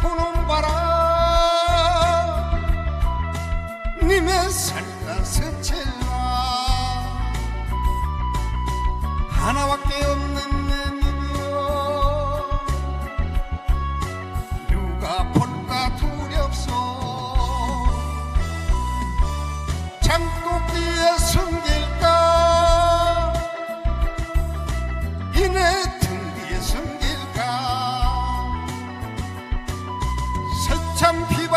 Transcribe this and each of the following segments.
부는 바람. 님의 살다 스칠라. 하나밖에 없는 참 비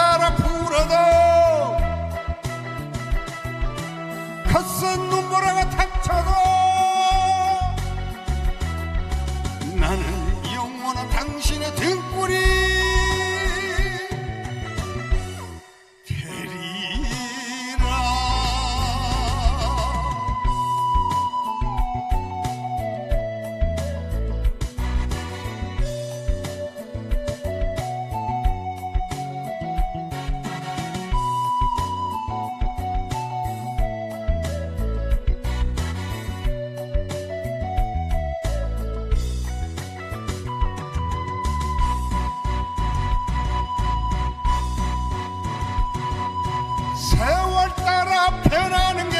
변하는 게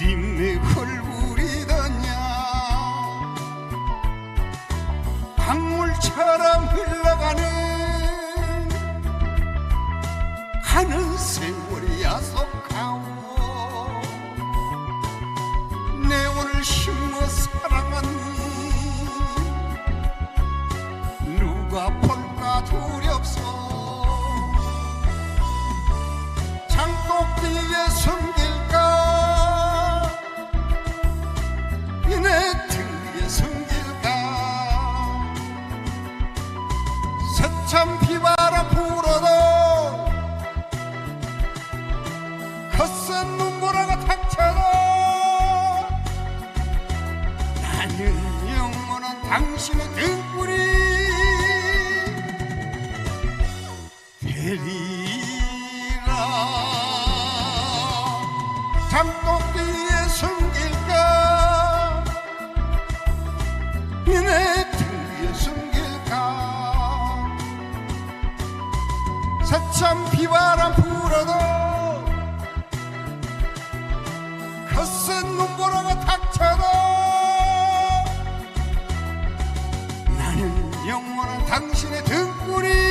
님의 흙물이더냐. 강물처럼 흘러가는 하는 세월이 야속하오. 내 오늘 심어 사랑하니 누가 볼까 두렵소 참 비바람 불어도 헛선 눈보라가 닥쳐도 나는 영원한 당신의 등불이 되리라. 잠독기에 숨길 새참 비바람 불어도 거센 눈보라가 닥쳐도 나는 영원한 당신의 등불이